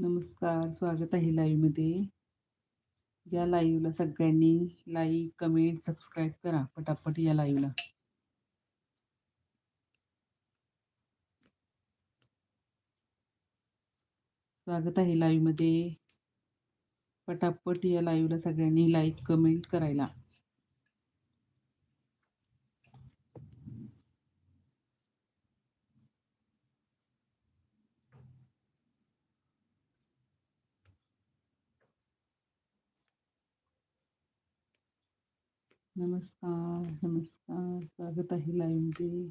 नमस्कार स्वागत आहे लाईव्हमध्ये. या लाईव्हला सगळ्यांनी लाईक कमेंट सबस्क्राईब करा पटापट या लाईव्हला. स्वागत आहे लाईव्हमध्ये. पटापट या लाईव्हला सगळ्यांनी लाईक कमेंट करायला. नमस्कार नमस्कार. स्वागत आहे लाईव्हमध्ये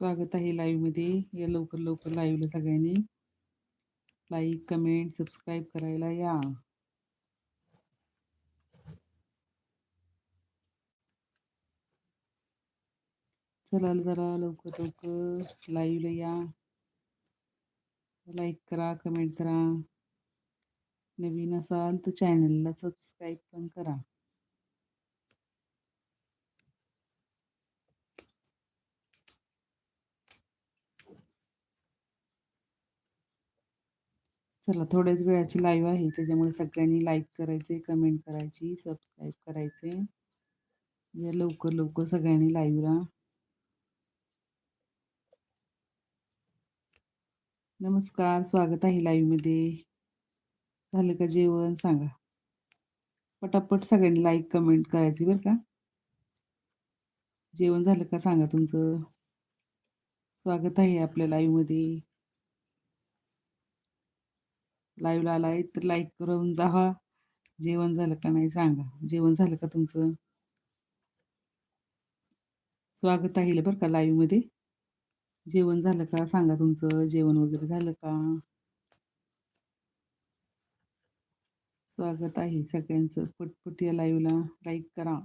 स्वागत आहे लाईव्हमध्ये या लवकर लवकर लाईव्हला सगळ्यांनी. लाईक कमेंट सबस्क्राईब करायला या. चला जरा लवकर लवकर लाईव्हला या. लाईक करा कमेंट करा. नवीन असाल तर चॅनलला सबस्क्राईब पण करा. चला थोड्याच वेळाची लाईव्ह आहे. त्याच्यामुळे सगळ्यांनी लाईक करायचे कमेंट करायची सबस्क्राईब करायचे. या लवकर लवकर सगळ्यांनी लाईव्हला नमस्कार स्वागत आहे लाईव्हमध्ये झालं का जेवण? सांगा. पटापट सगळ्यांनी लाईक कमेंट करायची बरं का. जेवण झालं का? सांगा तुमचं. स्वागत आहे आपल्या लाईव्हमध्ये लाईव्हला आलाय तर लाईक करून जावा. जेवण झालं का नाही सांगा. जेवण झालं का तुमचं? स्वागत आहे बरं का लाईव्हमध्ये जेवण झालं का? सांगा तुमचं. जेवण वगैरे झालं का? स्वागत आहे सगळ्यांचं. पटपट या लाईव्हला लाईक करा.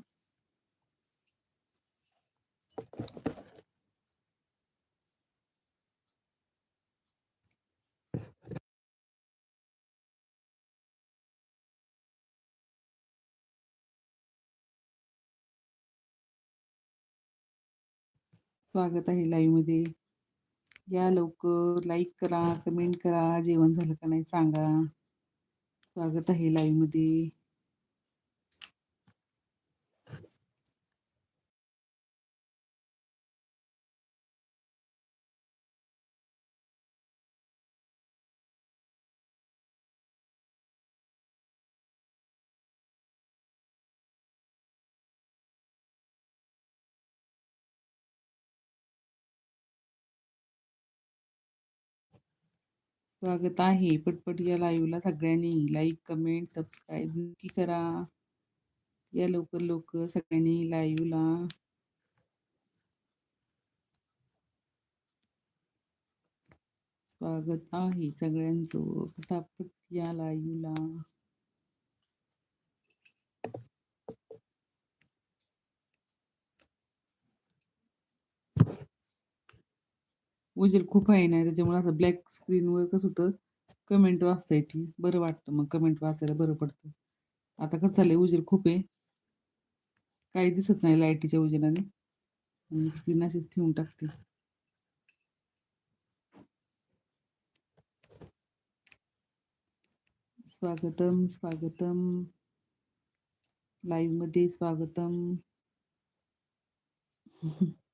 स्वागत आहे लाईव्हमध्ये या लवकर लाईक करा कमेंट करा जेवण झालं का नाही सांगा. स्वागत आहे लाईव्हमध्ये स्वागत आहे. पटपट या लाईव्हला सगळ्यांनी लाईक कमेंट सबस्क्राईब नक्की करा. या लवकर लवकर सगळ्यांनी लाईव्हला स्वागत आहे सगळ्यांचं. पटापट या लाईव्हला उजेल खूप आहे ना त्याच्यामुळे असं ब्लॅक स्क्रीनवर कसं होतं कमेंट वाचता येते बरं वाटतं मग कमेंट वाचायला बरं पडतं. आता कसं झालं उजेल खूप आहे. काही दिसत नाही लाईटीच्या उजेलाने आणि स्क्रीन अशीच ठेवून टाकते. स्वागतम स्वागतम. लाईव्हमध्ये स्वागतम.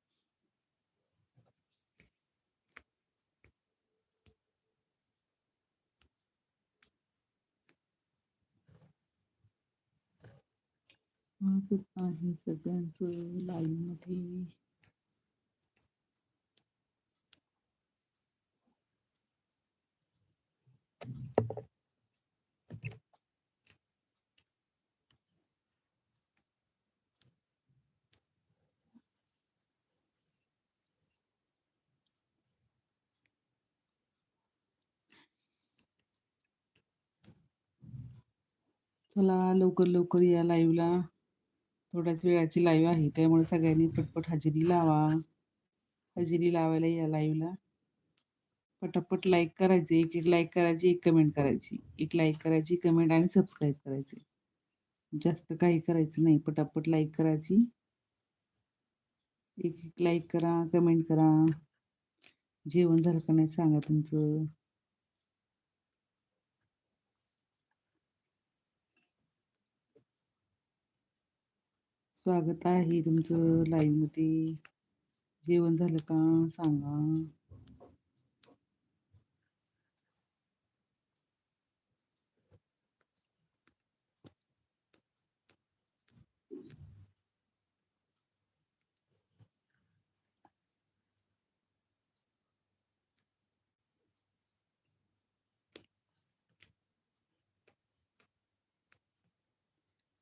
माफक आहे सगळ्यांचं लाईव्हमध्ये चला लवकर लवकर या लाईव्हला थोड्याच वेळाची लाईव्ह आहे. त्यामुळे सगळ्यांनी पटपट हजेरी लावा. हजेरी लावायला या लाईव्हला पटापट लाईक करायचे. एक एक लाईक करायची एक कमेंट करायची. एक लाईक करायची कमेंट आणि सबस्क्राईब करायचे. जास्त काही करायचं नाही. पटापट लाईक करायची. एक एक लाईक करा कमेंट करा. जेवण झालं का नाही सांगा तुमचं. स्वागत आहे तुमचं लाईव्हमध्ये जेवण झालं का? सांगा.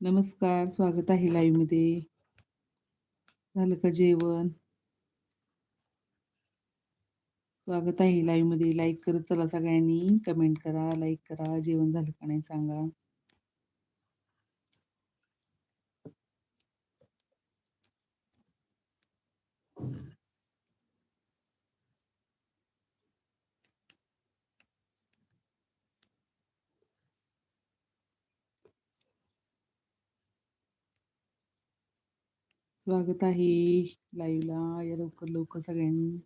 नमस्कार स्वागत आहे लाईव्हमध्ये. झालं का जेवण? स्वागत आहे लाईव्हमध्ये. लाईक करत चला सगळ्यांनी. कमेंट करा लाईक करा. जेवण झालं का नाही सांगा. स्वागत आहे लाईव्हला या लवकर लवकर सगळ्यांनी.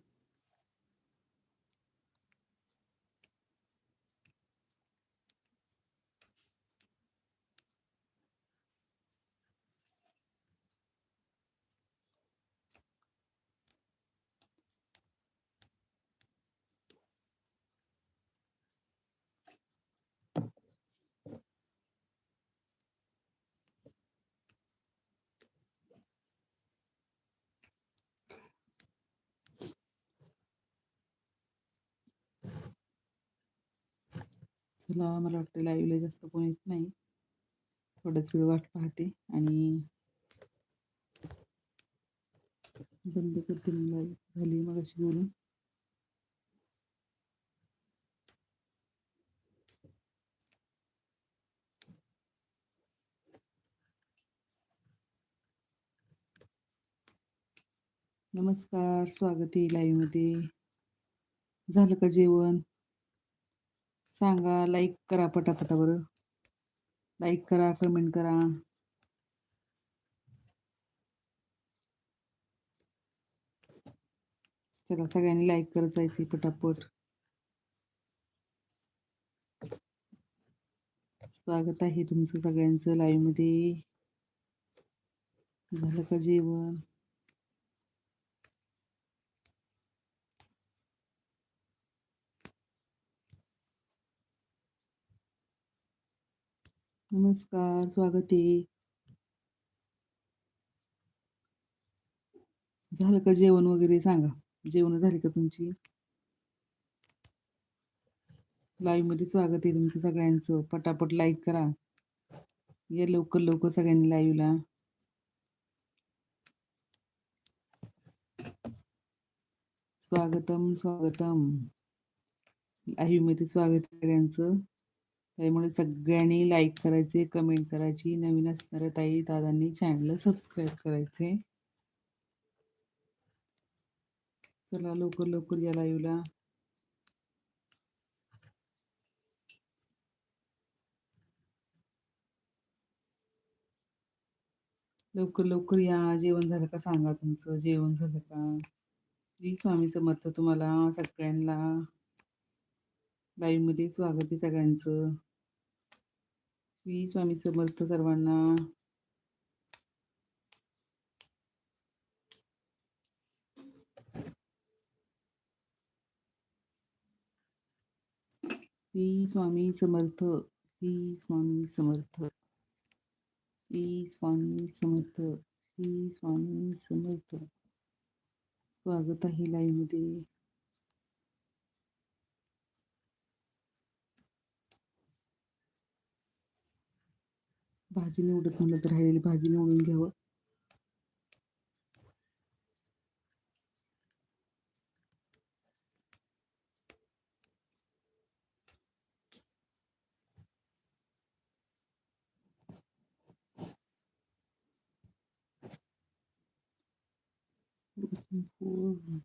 चला मला वाटतं लाईव्हला जास्त कोण येत नाही. थोड्याच वेळ वाट पाहते आणि बंद करते मी लाईव्ह झाली मग अशी बोलून. नमस्कार स्वागत आहे लाईव्हमध्ये झालं का जेवण? सांगा लाईक करा पटापटा बरं. लाईक करा कमेंट करा. चला सगळ्यांनी लाईक करत जायचे पटापट. स्वागत आहे तुमचं सगळ्यांचं लाईव्हमध्ये झालं का जेवण? नमस्कार स्वागत आहे. झालं का जेवण वगैरे? सांगा. जेवण झाली का तुमची? लाईव्हमध्ये स्वागत आहे तुमचं सगळ्यांचं. पटापट लाईक करा. या लवकर लवकर सगळ्यांनी लाईव्हला स्वागतम स्वागतम. लाईव्हमध्ये स्वागत सगळ्यांचं. त्यामुळे सगळ्यांनी लाईक करायचे कमेंट करायची. नवीन असणाऱ्या ताई दादांनी चॅनलला सबस्क्राईब करायचे. चला लवकर लवकर या लाईव्हला लवकर लवकर या. जेवण झालं का सांगा तुमचं? जेवण झालं का? श्री स्वामी समर्थ तुम्हाला सगळ्यांना. लाईव्हमध्ये स्वागत आहे सगळ्यांचं. श्री स्वामी समर्थ सर्वांना. श्री स्वामी समर्थ श्री स्वामी समर्थ. श्री स्वामी समर्थ श्री स्वामी समर्थ. स्वागत आहे लाईव्हमध्ये भाजी निवडत म्हणलं तर राहिलेली भाजी निवडून घ्यावं Looking forward.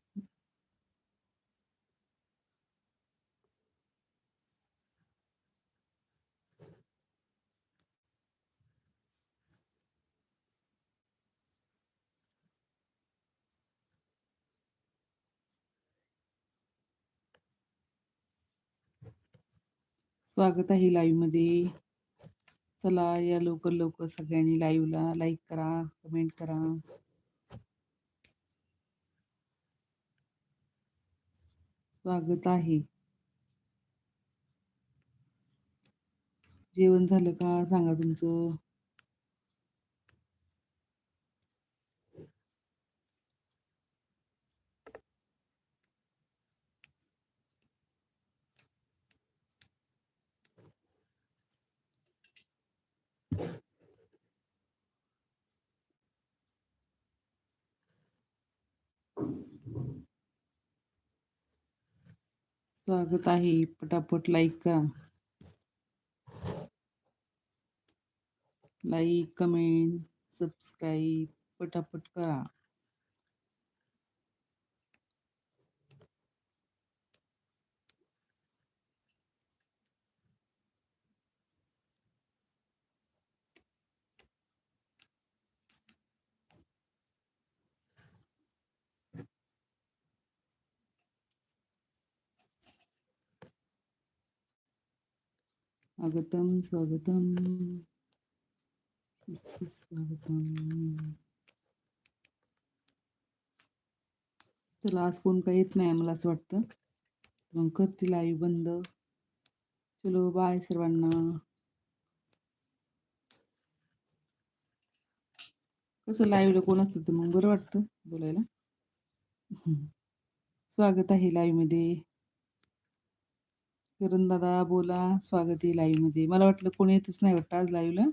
स्वागत आहे लाईव्हमध्ये चला या लवकर लवकर सगळ्यांनी लाईव्हला लाईक करा कमेंट करा. स्वागत आहे. जेवण झालं का? सांगा तुमचं. स्वागत है पटापट लाइक का लाइक कमेंट सबस्क्राईब पटापट करा. स्वागतम स्वागतम. स्वागतम. चला आज कोण काही येत नाही मला असं वाटतं. मग करतील आयु बंद. चलो बाय सर्वांना. कसं लाईव्हला कोण असतं तर मग बरं वाटतं बोलायला. स्वागत आहे लाईव्हमध्ये करण दादा बोला स्वागत आहे लाईव्हमध्ये मला वाटलं कोणी येतच नाही वाटतं आज लाईव्हला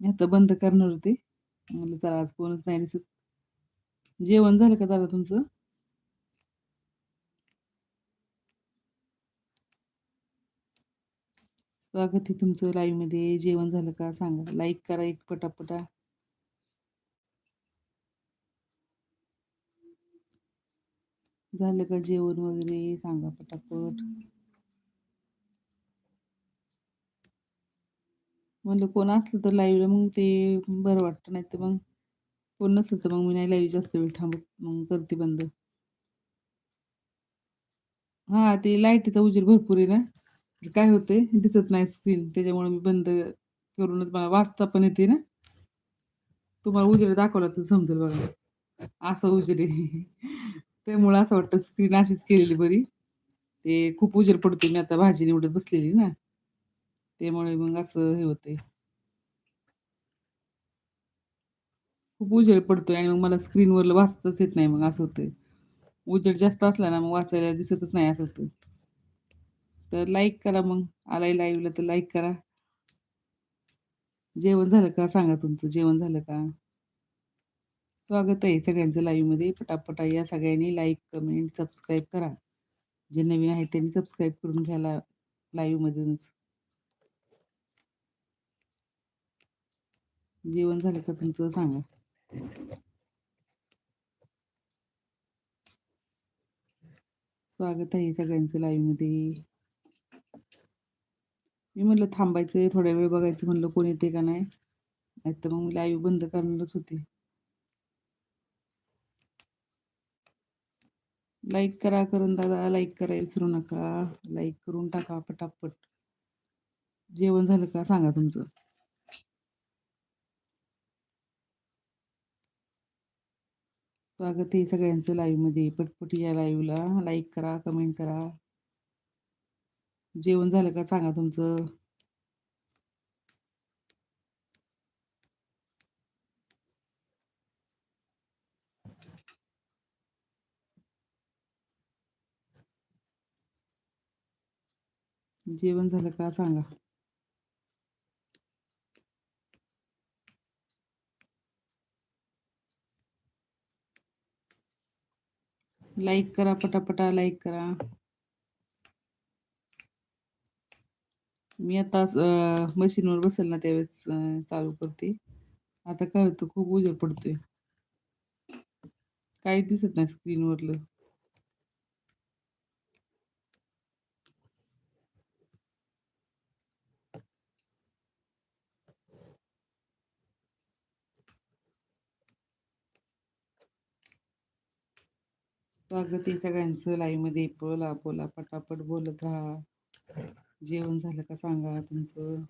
मी आता बंद करणार होते. मला चला आज कोणच नाही दिसत. जेवण झालं का दादा तुमचं? स्वागत आहे तुमचं लाईव्हमध्ये जेवण झालं का सांगा. लाईक करा एक पटापटा. झालं का जेवण वगैरे? सांगा पटापट. म्हणलं कोण असलं तर लाईव्हला मग ते बरं वाटतं नाही तर मग कोण नसलं तर मग मी नाही लाईव्ह जास्त वेळ थांबत मग करते बंद. हां ते लाईटीचा उजेड भरपूर आहे ना. काय होते दिसत नाही स्क्रीन त्याच्यामुळे मी बंद करूनच मला वाचता पण येते ना. तुम्हाला उजेड दाखवला तर समजेल बघा. असं उजेड आहे. त्यामुळं असं वाटतं स्क्रीन अशीच केलेली बरी. ते खूप उजेड पडतो मी आता भाजी निवडत बसलेली ना. त्यामुळे मग असं हे होते खूप उजेड पडतोय आणि मग मला स्क्रीनवर वाचताच येत नाही मग असं होतं उजेड जास्त असला ना मग वाचायला दिसतच नाही असं होतं तर लाईक करा मग. आलाय लाईव्हला तर लाईक करा. जेवण झालं का? सांगा तुमचं. जेवण झालं का? स्वागत आहे सगळ्यांचं लाईव्हमध्ये पटापटा या सगळ्यांनी लाईक कमेंट सबस्क्राईब करा. जे नवीन आहेत त्यांनी सबस्क्राईब करून घ्यायला लाईव्हमधूनच जेवण झालं का तुमचं? सांगा. स्वागत आहे सगळ्यांचं लाईव्हमध्ये मी म्हटलं थांबायचं थोड्या वेळ बघायचं म्हणलं कोण येते का नाही. तर मग मी लाईव्ह बंद करणारच होते. लाईक करा करून दादा लाईक करा विसरू नका. लाईक करून टाका पटापट. जेवण झालं का? सांगा तुमचं. स्वागत आहे सगळ्यांचं लाईव्हमध्ये पटपट या लाईव्हला लाईक करा कमेंट करा. जेवण झालं का सांगा तुमचं? जेवण झालं का सांगा? लाईक करा पटापटा लाईक करा. मी आता मशीनवर बसेल ना त्यावेळेस चालू करते. आता काय होतं खूप उजेड पडतोय. काही दिसत नाही स्क्रीनवरलं स्वागत आहे सगळ्यांचं लाईव्ह बोला बोला पटापट बोलत राहा. जेवण झालं का सांगा तुमचं?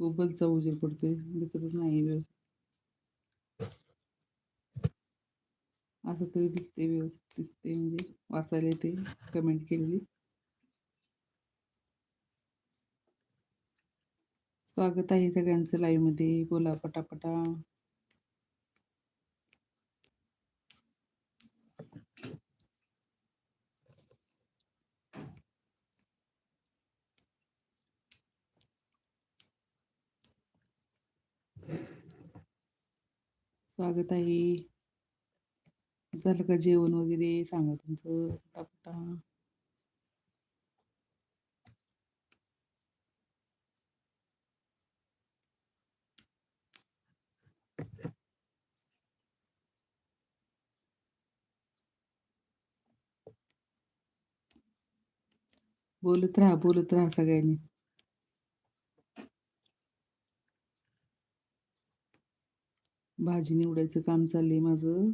खूपच उजेड पडतोय. दिसतच नाही व्यवस्थित. असं तरी दिसते व्यवस्थित. दिसते म्हणजे वाचायला येते कमेंट केलेली. स्वागत आहे सगळ्यांचं लाईव्हमध्ये. बोला पटापटा. स्वागत आहे. झालं का जेवण वगैरे? सांगा तुमचं पटापटा. बोलत राहा बोलत राहा सगळ्यांनी. भाजी निवडायचं काम चाललंय माझं.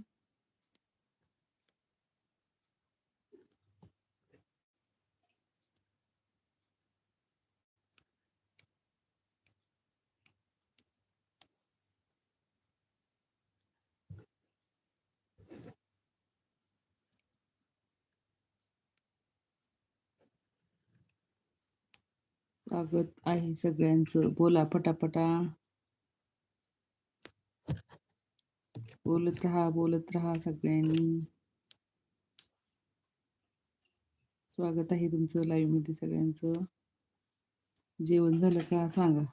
स्वागत आहे सगळ्यांचं. बोला पटापटा. बोलत राहा बोलत राहा सगळ्यांनी. स्वागत आहे तुमचं लाईव्हमध्ये सगळ्यांचं. जेवण झालं का सांगा.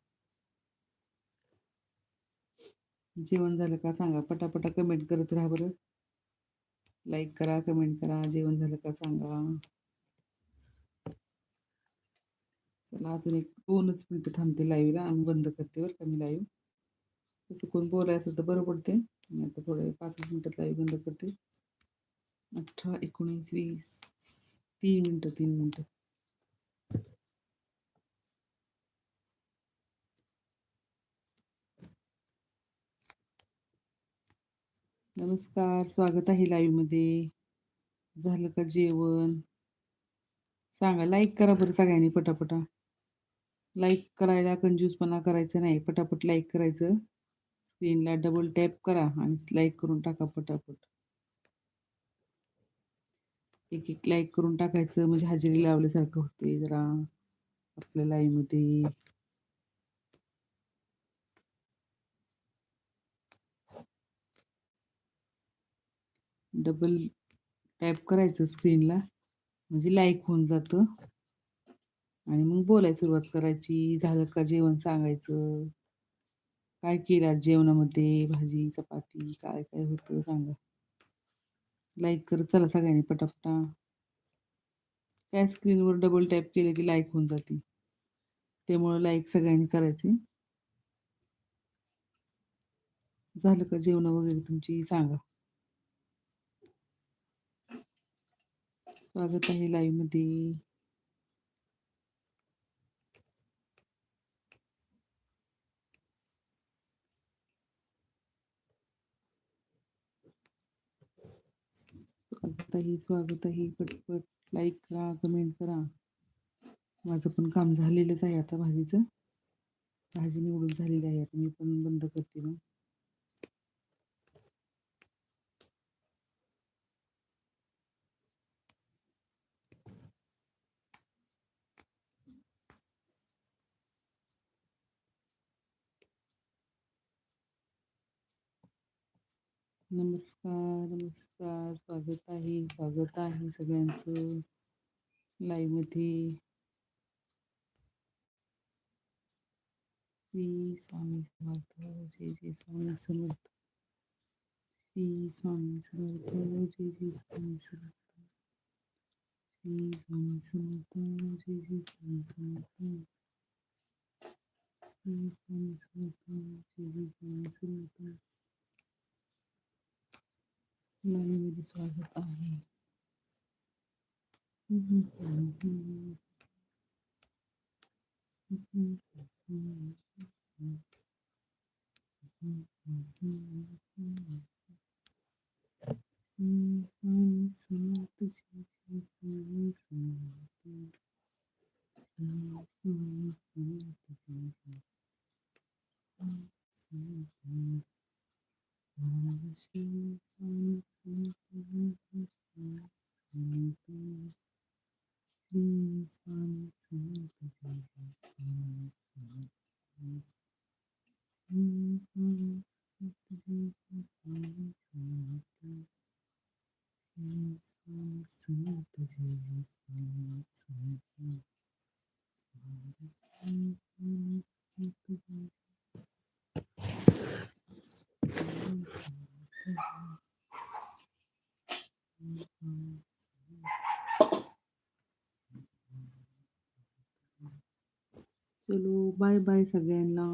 जेवण झालं का सांगा. पटापटा कमेंट करत राहा बरं. लाईक करा कमेंट करा. जेवण झालं का सांगा. चला अजून एक दोनच मिनटं थांबते लाईव्हला आणि बंद करते बरं का मी लाईव्ह. तसं कोण बोलायचं असेल तर बरं पडते. मी आता थोडं पाच मिनटात लाईव्ह बंद करते. अठरा एकोणीस वीस तीन मिनटं तीन मिनटं. नमस्कार स्वागत आहे लाईव्हमध्ये. झालं का जेवण? सांगा लाईक करा बरं सगळ्यांनी पटापटा. लाईक करायला कंजूसपणा करायचं नाही. पटापट लाईक करायचं. स्क्रीनला डबल टॅप करा आणि लाईक करून टाका पटापट. एक एक लाईक करून टाकायचं. म्हणजे हजेरी लावल्यासारखं होते जरा आपल्या लाईव्हमध्ये डबल टॅप करायचं स्क्रीनला म्हणजे लाईक होऊन जातं. आणि मग बोलायला सुरुवात करायची. झालं का जेवण सांगायचं? काय केलं जेवणामध्ये? भाजी चपाती काय काय होतं सांगा. लाईक कर चला सगळ्यांनी पटापटा. त्या स्क्रीनवर डबल टॅप केलं की लाईक होऊन जाते. त्यामुळं लाईक सगळ्यांनी करायचे. झालं का जेवण वगैरे तुमची? सांगा. स्वागत आहे लाईव्ह मध्ये स्वागतही आहे स्वागत आहे पटपट लाईक करा कमेंट करा. माझं पण काम झालेलंच आहे आता भाजीचं. भाजी निवडून झालेली आहे आता मी पण बंद करते मग. नमस्कार नमस्कार, स्वागत आहे स्वागत आहे सगळ्यांचं लाईव्ह मध्ये. श्री स्वामी समर्थ, जय जय स्वामी समर्थ. श्री स्वामी समर्थ, जय जय स्वामी समर्थ. श्री स्वामी समर्थ, जय जय स्वामी समर्थ. श्री स्वामी समर्थ, जय Shri Swami Samarth. Marinho de suave Pai. Santo de Jesus, Santo, Santo, Santo de Thank you. चलो बाय बाय सगळ्यांना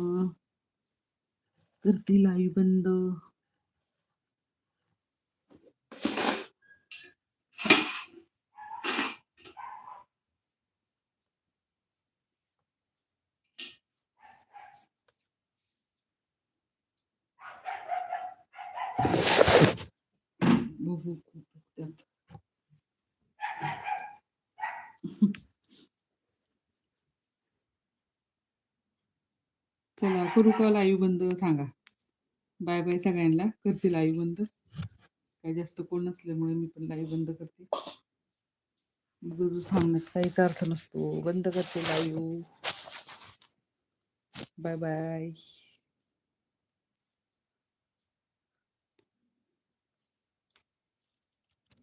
करते लाईव्ह बंद. बघू खूप चला करू का लाईव्ह बंद सांगा. बाय बाय सगळ्यांना. करते लाईव्ह बंद. काही जास्त कोण नसल्यामुळे मी पण लाईव्ह बंद करते. बघू थांबण्यात काहीच अर्थ नसतो. बंद करते लाईव्ह बाय बाय